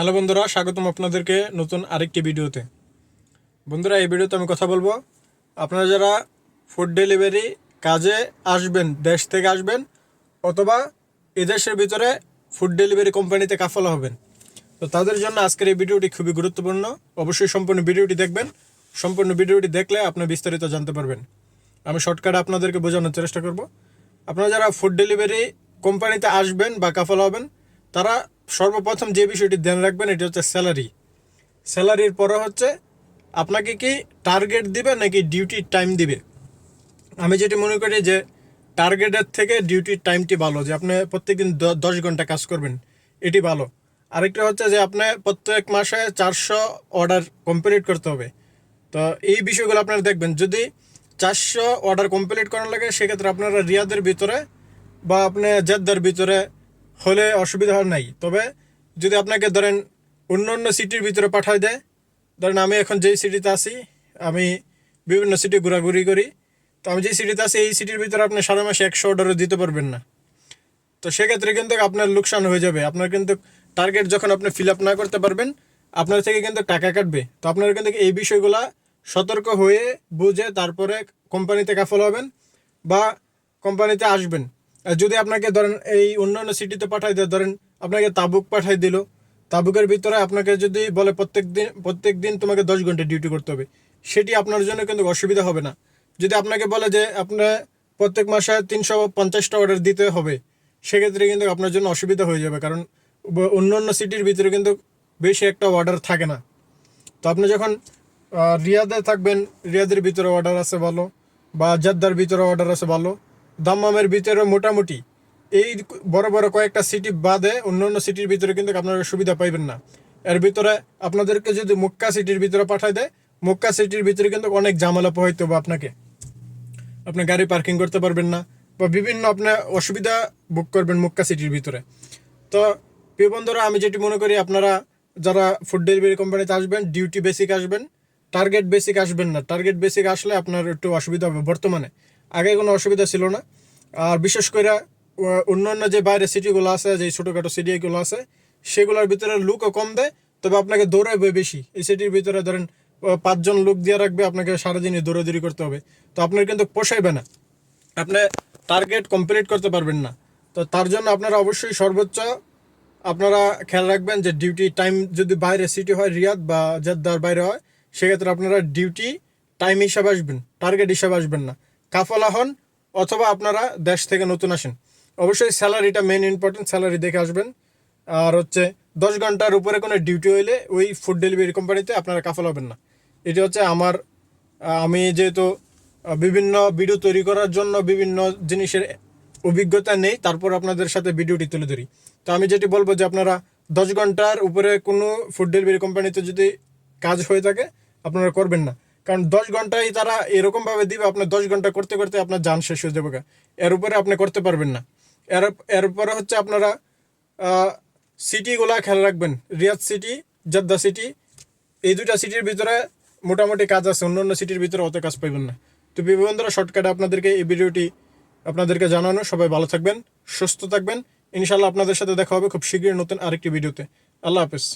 Hello বন্ধুরা, স্বাগতম আপনাদেরকে নতুন আরেকটি ভিডিওতে। বন্ধুরা, এই ভিডিওতে আমি কথা বলব। আপনারা যারা ফুড ডেলিভারি কাজে আসবেন, দেশ থেকে আসবেন, অথবা এদেশের ভিতরে ফুড ডেলিভারি কোম্পানিতে কাফলা হবেন, তো তাদের জন্য আজকের এই ভিডিওটি খুবই গুরুত্বপূর্ণ। অবশ্যই সম্পূর্ণ ভিডিওটি দেখবেন। সম্পূর্ণ ভিডিওটি দেখলে আপনি বিস্তারিত জানতে পারবেন। আমি শর্টকাটে আপনাদেরকে বোঝানোর চেষ্টা করব। আপনারা যারা ফুড ডেলিভারি কোম্পানিতে আসবেন বা কাফলা হবেন, তারা সর্বপ্রথম যে বিষয়টি ধ্যান রাখবেন, এটি হচ্ছে স্যালারি। স্যালারির পরে হচ্ছে আপনাকে কি টার্গেট দিবে নাকি ডিউটি টাইম দিবে? আমি যেটি মনে করি যে টার্গেটের থেকে ডিউটির টাইমটি ভালো, যে আপনি প্রত্যেকদিন দশ ঘণ্টা কাজ করবেন, এটি ভালো। আরেকটা হচ্ছে যে আপনি প্রত্যেক মাসে চারশো অর্ডার কমপ্লিট করতে হবে। তো এই বিষয়গুলো আপনারা দেখবেন, যদি চারশো অর্ডার কমপ্লিট করার লাগে, সেক্ষেত্রে আপনারা রিয়াদের ভিতরে বা আপনি জেদ্দার ভিতরে হলে অসুবিধা হওয়ার নাই। তবে যদি আপনাকে ধরেন অন্য অন্য সিটির ভিতরে পাঠায় দেয়, ধরেন আমি এখন যেই সিটিতে আছি, আমি বিভিন্ন সিটি ঘোরাঘুরি করি, তো আমি যেই সিটিতে আছি, এই সিটির ভিতরে আপনি সারা মাসে একশো অর্ডারও দিতে পারবেন না। তো সেক্ষেত্রে কিন্তু আপনার লোকসান হয়ে যাবে। আপনার কিন্তু টার্গেট যখন আপনি ফিল আপ না করতে পারবেন, আপনার থেকে কিন্তু টাকা কাটবে। তো আপনারা কিন্তু এই বিষয়গুলা সতর্ক হয়ে বুঝে তারপরে কোম্পানিতে কাফল হবেন বা কোম্পানিতে আসবেন। যদি আপনাকে ধরেন এই অন্যান্য সিটিতে পাঠাই দেয়, ধরেন আপনাকে তাবুক পাঠাই দিল, তাবুকের ভিতরে আপনাকে যদি বলে প্রত্যেক দিন প্রত্যেক দিন তোমাকে দশ ঘণ্টা ডিউটি করতে হবে, সেটি আপনার জন্য কিন্তু অসুবিধা হবে না। যদি আপনাকে বলে যে আপনার প্রত্যেক মাসে তিনশো পঞ্চাশটা অর্ডার দিতে হবে, সেক্ষেত্রে কিন্তু আপনার জন্য অসুবিধা হয়ে যাবে, কারণ অন্য অন্য সিটির ভিতরে কিন্তু বেশি একটা অর্ডার থাকে না। তো আপনি যখন রিয়াদে থাকবেন, রিয়াদের ভিতরে অর্ডার আছে ভালো, বা জাদ্দার ভিতরে অর্ডার আছে ভালো দাম্মামের ভিতরে মোটামুটি এই বড় বড় কয়েকটা সিটি বাদে অন্য অন্য সিটির ভিতরে কিন্তু আপনারা সুবিধা পাইবেন না। এর ভিতরে আপনাদেরকে যদি মক্কা সিটির ভিতরে পাঠায় দেয়, মক্কা সিটির ভিতরে কিন্তু অনেক ঝামেলা পোহাইতে হবে আপনাকে। আপনি গাড়ি পার্কিং করতে পারবেন না বা বিভিন্ন আপনার অসুবিধা বুক করবেন মুক্কা সিটির ভিতরে। তো প্রিয় বন্ধুরা, আমি যেটি মনে করি, আপনারা যারা ফুড ডেলিভারি কোম্পানিতে আসবেন ডিউটি বেসিক আসবেন টার্গেট বেসিক আসবেন না। টার্গেট বেসিক আসলে আপনার একটু অসুবিধা হবে বর্তমানে। আগে কোনো অসুবিধা ছিল না। আর বিশেষ করে অন্য অন্য যে বাইরে সিটিগুলো আছে, যে ছোটোখাটো সিটিগুলো আছে, সেগুলোর ভিতরে লুকও কম দেয়। তবে আপনাকে দৌড়াবে বেশি। এই সিটির ভিতরে ধরেন পাঁচজন লোক দিয়ে রাখবে, আপনাকে সারাদিনই দৌড়াদৌড়ি করতে হবে। তো আপনার কিন্তু পোষাইবে না। আপনি টার্গেট কমপ্লিট করতে পারবেন না। তো তার জন্য আপনারা অবশ্যই সর্বোচ্চ আপনারা খেয়াল রাখবেন যে ডিউটি টাইম যদি বাইরে সিটি হয়, রিয়াদ বা জেদ্দার বাইরে হয়, সেক্ষেত্রে আপনারা ডিউটি টাইম হিসাবে আসবেন টার্গেট হিসাবে আসবেন না। কাফলা হন অথবা আপনারা দেশ থেকে নতুন আসেন। অবশ্যই স্যালারিটা মেন ইম্পর্টেন্ট স্যালারি দেখে আসবেন। আর হচ্ছে, দশ ঘণ্টার উপরে কোনো ডিউটি হইলে ওই ফুড ডেলিভারি কোম্পানিতে আপনারা কাফল হবেন না। এটি হচ্ছে আমার আমি যেহেতু বিভিন্ন ভিডিও তৈরি করার জন্য বিভিন্ন জিনিসের অভিজ্ঞতা নেই, তারপর আপনাদের সাথে ভিডিওটি তুলে ধরি। তো আমি যেটি বলব যে আপনারা দশ ঘণ্টার উপরে কোনো ফুড ডেলিভারি কোম্পানিতে যদি কাজ হয়ে থাকে, আপনারা করবেন না। কারণ দশ ঘন্টায় তারা এরকমভাবে দিবে, আপনার দশ ঘণ্টা করতে করতে আপনার যান শেষ হয়ে যাবে এর উপরে আপনি করতে পারবেন না। এর এরপরে হচ্ছে আপনারা সিটিগুলা খেয়াল রাখবেন। রিয়াদ সিটি, জেদ্দা সিটি, এই দুইটা সিটির ভিতরে মোটামুটি কাজ আছে অন্য অন্য সিটির ভিতরে অত কাজ পাইবেন না। তো বন্ধুরা, শর্টকাটে আপনাদেরকে এই ভিডিওটি আপনাদেরকে জানানো, সবাই ভালো থাকবেন, সুস্থ থাকবেন। ইনশাল্লাহ আপনাদের সাথে দেখা হবে খুব শীঘ্রই নতুন আরেকটি ভিডিওতে। আল্লাহ হাফেজ।